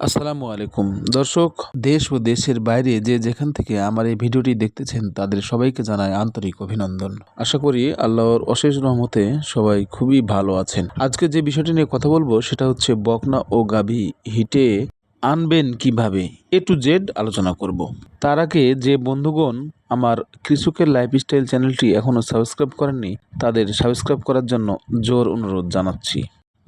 আসসালামু আলাইকুম। দর্শক, দেশ ও দেশের বাইরে যে যেখান থেকে আমার এই ভিডিওটি দেখতেছেন, তাদের সবাইকে জানাই আন্তরিক অভিনন্দন। আশা করি আল্লাহর অশেষ রহমতে সবাই খুবই ভালো আছেন। আজকে যে বিষয়টি নিয়ে কথা বলব, সেটা হচ্ছে বকনা ও গাভী হিটে আনবেন কীভাবে? এ টু জেড আলোচনা করব। তার আগে যে বন্ধুগণ আমার কৃষকের লাইফস্টাইল চ্যানেলটি এখনও সাবস্ক্রাইব করেননি, তাদের সাবস্ক্রাইব করার জন্য জোর অনুরোধ জানাচ্ছি।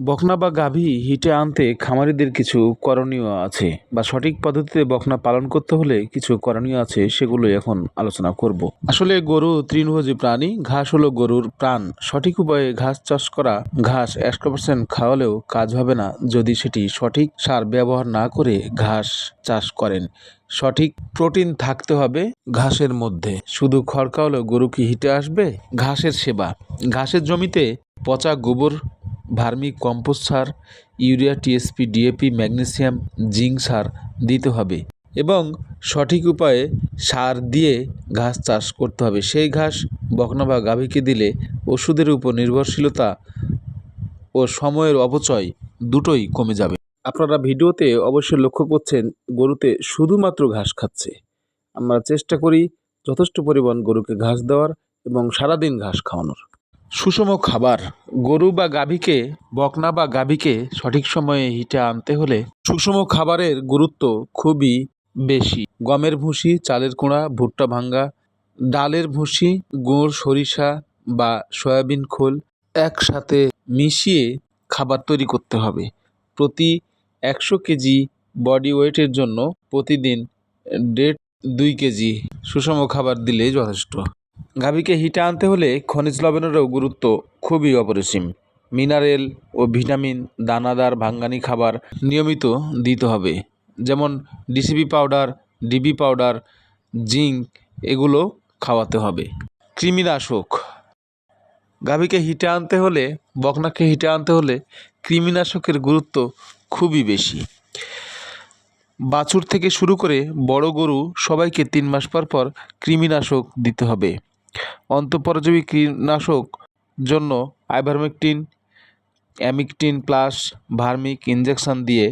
বকনা বা গাভী হিটে আনতে খামারিদের কিছু করণীয় আছে বা সঠিক পদ্ধতিতে বকনা পালন করতে হলে কিছু করণীয় আছে সেগুলো এখন আলোচনা করব। আসলে গরু তৃণভোজী প্রাণী, ঘাস হলো গরুর প্রাণ। সঠিক উপায়ে ঘাস চাষ করা, ঘাস একশো পার্সেন্ট খাওয়ালেও কাজ হবে না যদি সেটি সঠিক সার ব্যবহার না করে ঘাস চাষ করেন। সঠিক প্রোটিন থাকতে হবে ঘাসের মধ্যে। শুধু খড় খাওয়ালেও গরু কি হিটে আসবে? ঘাসের সেবা। ঘাসের জমিতে পচা গোবর ভার্মি কম্পোস্ট সার, urea TSP DAP magnesium, zinc সার দিতে হবে এবং সঠিক উপায়ে সার দিয়ে ঘাস চাষ করতে হবে। সেই ঘাস বকনা বা গাভীকে দিলে ওষুধের উপর নির্ভরশীলতা ও সময়ের অপচয় দুটোই কমে যাবে। আপনারা ভিডিওতে অবশ্যই লক্ষ্য করছেন, গরুতে শুধুমাত্র ঘাস খাচ্ছে। আমরা চেষ্টা করি যথেষ্ট পরিমাণ গরুকে ঘাস দেওয়ার এবং সারাদিন ঘাস খাওয়ানোর। সুষম খাবার, গরু বা গাভীকে, বকনা বা গাভীকে সঠিক সময়ে হিটে আনতে হলে সুষম খাবারের গুরুত্ব খুবই বেশি। গমের ভুসি, চালের কোঁড়া, ভুট্টা ভাঙ্গা, ডালের ভুসি, গুড়, সরিষা বা সয়াবিন খোল একসাথে মিশিয়ে খাবার তৈরি করতে হবে। প্রতি একশো কেজি বডি ওয়েটের জন্য প্রতিদিন দেড় দুই কেজি সুষম খাবার দিলেই যথেষ্ট। গাভীকে হিটে আনতে হলে খনিজ লবণেরও গুরুত্ব খুবই অপরিসীম। মিনারেল ও ভিটামিন, দানাদার, ভাঙ্গানি খাবার নিয়মিত দিতে হবে। যেমন DCB powder, DB powder, zinc এগুলো খাওয়াতে হবে। কৃমিনাশক। গাভীকে হিটে আনতে হলে, বকনাকে হিটে আনতে হলে কৃমিনাশকের গুরুত্ব খুবই বেশি। বাছুর থেকে শুরু করে বড় গরু সবাইকে তিন মাস পর পর কৃমিনাশক দিতে হবে। অন্তঃপরজীবী কীটনাশক জন্য আইভারমেকটিন, অ্যামিকটিন প্লাস ভার্মিক ইঞ্জেকশন দিয়ে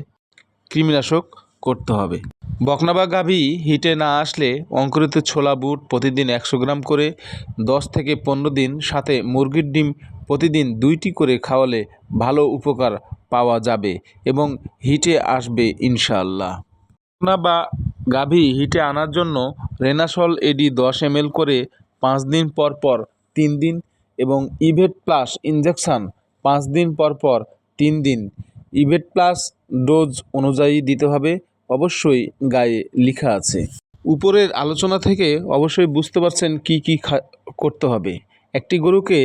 কৃমিনাশক করতে হবে। বকনা বা গাভী হিটে না আসলে অঙ্কুরিত ছোলা বুট প্রতিদিন একশো গ্রাম করে দশ থেকে পনেরো দিন সাথে মুরগির ডিম প্রতিদিন দুইটি করে খাওয়ালে ভালো উপকার পাওয়া যাবে এবং হিটে আসবে ইনশাআল্লাহ। বকনা বা গাভী হিটে আনার জন্য রেনাসল এডি দশ এম করে পাঁচ দিন পর পর তিন দিন এবং ইভেট প্লাস ইনজেকশান পাঁচ দিন পর পর তিন দিন। ইভেট প্লাস ডোজ অনুযায়ী দিতে হবে, অবশ্যই গায়ে লেখা আছে। উপরের আলোচনা থেকে অবশ্যই বুঝতে পারছেন কি কি করতে হবে। একটি গরুকে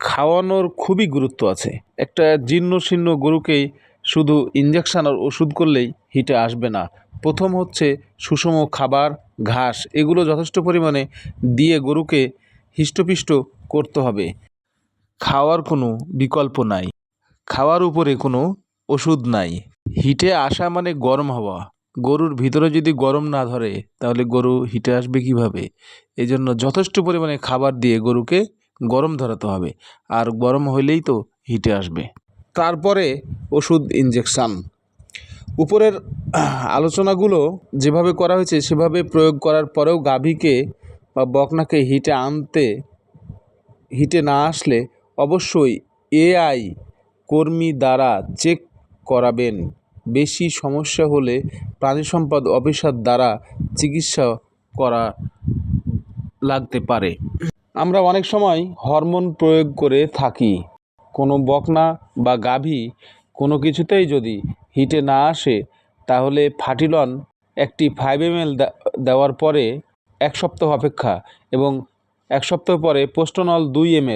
খাওয়ানোর খুবই গুরুত্ব আছে। একটা জীর্ণ শীর্ণ গরুকেই শুধু ইঞ্জেকশান আর ওষুধ করলেই হিটে আসবে না। প্রথম হচ্ছে সুষম খাবার ঘাস, এগুলো যথেষ্ট পরিমাণে দিয়ে গরুকে হৃষ্টপিষ্ট করতে হবে। খাওয়ার কোনো বিকল্প নাই। খাওয়ার উপরে কোনো ওষুধ নাই। হিটে আসা মানে গরম হওয়া। গরুর ভিতরে যদি গরম না ধরে, তাহলে গরু হিটে আসবে কীভাবে? এই জন্য যথেষ্ট পরিমাণে খাবার দিয়ে গরুকে গরম ধরাতে হবে। আর গরম হইলেই তো হিটে আসবে। তারপরে ওষুধ ইঞ্জেকশান উপরের আলোচনাগুলো যেভাবে করা হয়েছে, সেভাবে প্রয়োগ করার পরেও গাভীকে বা বকনাকে হিটে আনতে, হিটে না আসলে অবশ্যই এআই কর্মী দ্বারা চেক করাবেন। বেশি সমস্যা হলে প্রাণী সম্পদ অফিসার দ্বারা চিকিৎসা করা লাগতে পারে। আমরা অনেক সময় হরমোন প্রয়োগ করে থাকি। কোনো বকনা বা গাভী কোনো কিছুতেই যদি হিটে না আসে তাহলে ফাটিলন একটি ফাইভ এম দেওয়ার পরে এক সপ্তাহ অপেক্ষা এবং এক সপ্তাহ পরে পোস্টনল দুই এম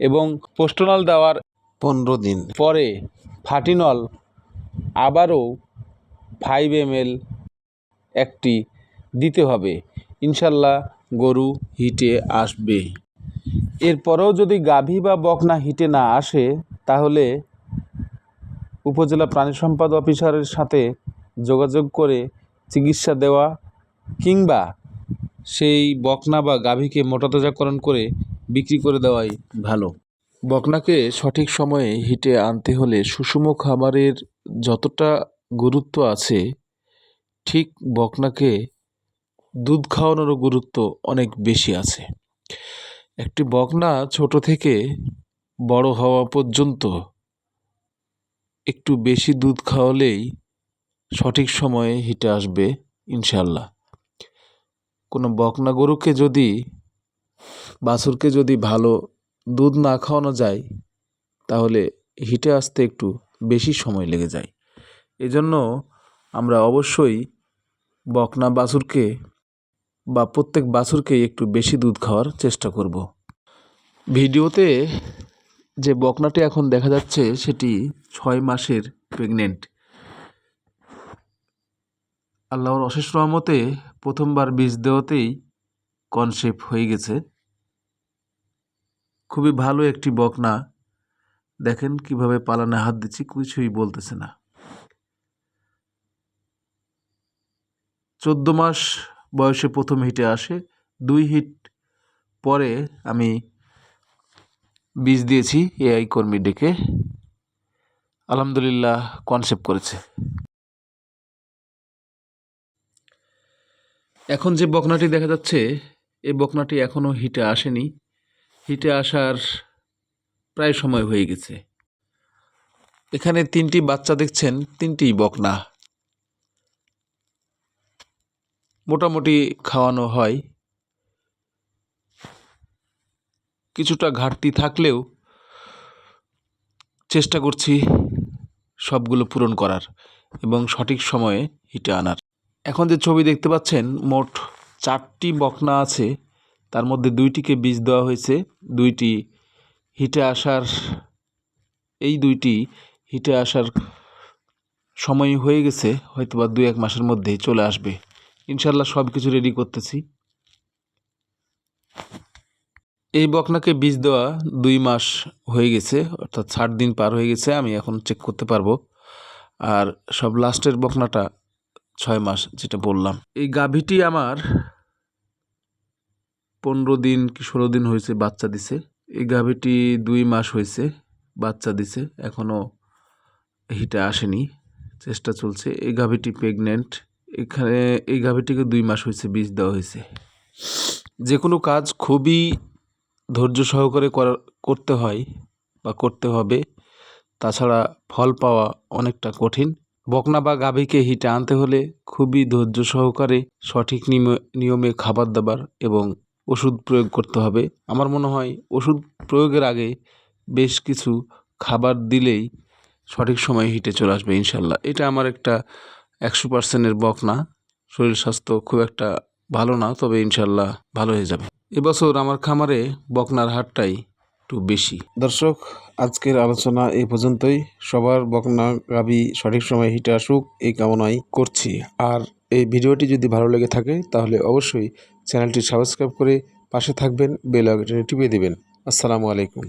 এবং পোস্টনল দেওয়ার পনেরো দিন। পরে ফাটিনল আবারও ফাইভ এম এল একটি দিতে হবে। ইনশাল্লাহ গরু হিটে আসবে। এরপরেও যদি গাভী বা বকনা হিটে না আসে তাহলে উপজেলা প্রাণী সম্পদ অফিসারের সাথে যোগাযোগ করে চিকিৎসা দেওয়া কিংবা সেই বকনা বা গাভীকে মোটাতাজাকরণ করে বিক্রি করে দেওয়াই ভালো। বকনাকে সঠিক সময়ে হিটে আনতে হলে সুষম খাবারের যতটা গুরুত্ব আছে, ঠিক বকনাকে দুধ খাওয়ানোরও গুরুত্ব অনেক বেশি আছে। একটি বকনা ছোট থেকে বড় হওয়া পর্যন্ত একটু বেশি দুধ খাওয়ালেই সঠিক সময়ে হিটে আসবে ইনশাল্লাহ কোনো বকনা গরুকে যদি, বাছুরকে যদি ভালো দুধ না খাওয়ানো যায়, তাহলে হিটে আসতে একটু বেশি সময় লেগে যায়। এজন্য আমরা অবশ্যই বকনা বাছুরকে বা প্রত্যেক বাছুরকেই একটু বেশি দুধ খাওয়ার চেষ্টা করব। ভিডিওতে যে বকনাটি এখন দেখা যাচ্ছে, সেটি ছয় মাসের প্রেগনেন্ট আল্লাহর অশেষ রহমতে প্রথমবার বীজ দেওয়াতেই কনসেপ্ট হয়ে গেছে। খুবই ভালো একটি বকনা। দেখেন কীভাবে পালানে হাত দিচ্ছি, কিছুই বলতেছে না। চোদ্দ মাস বয়সে প্রথম হিটে আসে। দুই হিট পরে আমি বীজ দিয়েছি, এআই কর্মী ডেকে আলহামদুলিল্লাহ কনসেপ্ট করেছে। এখন যে বকনাটি দেখা যাচ্ছে এই বকনাটি এখনও হিটে আসেনি। হিটে আসার প্রায় সময় হয়ে গেছে। এখানে তিনটি বাচ্চা দেখছেন, তিনটি বকনা। মোটামুটি খাওয়ানো হয়। কিছুটা ঘাটতি থাকলেও চেষ্টা করছি সবগুলো পূরণ করার এবং সঠিক সময়ে হিটে আনার। এখন যে ছবি দেখতে পাচ্ছেন, মোট চারটি বকনা আছে। তার মধ্যে দুইটিকে বীজ দেওয়া হয়েছে। দুইটি হিটে আসার, এই দুইটি হিটে আসার সময় হয়ে গেছে হয়তো বা দুই এক মাসের মধ্যেই চলে আসবে। ইনশাল্লাহ সব কিছু রেডি করতেছি। এই বকনাকে বীজ দেওয়া দুই মাস হয়ে গেছে, অর্থাৎ ষাট দিন পার হয়ে গেছে, আমি এখন চেক করতে পারব। আর সব লাস্টের বকনাটা ছয় মাস, যেটা বললাম। এই গাভীটি আমার পনেরো দিন কি ষোলো দিন হয়েছে বাচ্চা দিছে। এই গাভীটি দুই মাস হয়েছে বাচ্চা দিছে এখনও হিটে আসেনি, চেষ্টা চলছে। এই গাভীটি প্রেগনেন্ট এখানে এই গাভীটিকে দুই মাস হয়েছে বীজ দেওয়া হয়েছে। যে কোনো কাজ খুবই ধৈর্য সহকারে করা, করতে হয় বা করতে হবে। তাছাড়া ফল পাওয়া অনেকটা কঠিন। বকনা বা গাভীকে হিটে আনতে হলে খুবই ধৈর্য সহকারে সঠিক নিয়মে খাবার দাবার এবং ওষুধ প্রয়োগ করতে হবে। আমার মনে হয় ওষুধ প্রয়োগের আগে বেশ কিছু খাবার দিলেই সঠিক সময়ে হিটে চলে আসবে ইনশাল্লাহ। এটা আমার একটা একশো পার্সেন্টের বকনা। শরীর স্বাস্থ্য খুব একটা ভালো না, তবে ইনশাল্লাহ ভালো হয়ে যাবে। এবছর আমার খামারে বকনার হাটটাই একটু বেশি। দর্শক, আজকের আলোচনা এই পর্যন্তই। সবার বকনা গাবি সঠিক সময় হিটে আসুক, এই কামনাই করছি। আর এই ভিডিওটি যদি ভালো লেগে থাকে, তাহলে অবশ্যই চ্যানেলটি সাবস্ক্রাইব করে পাশে থাকবেন, বেল টিপে দেবেন। আসসালামু আলাইকুম।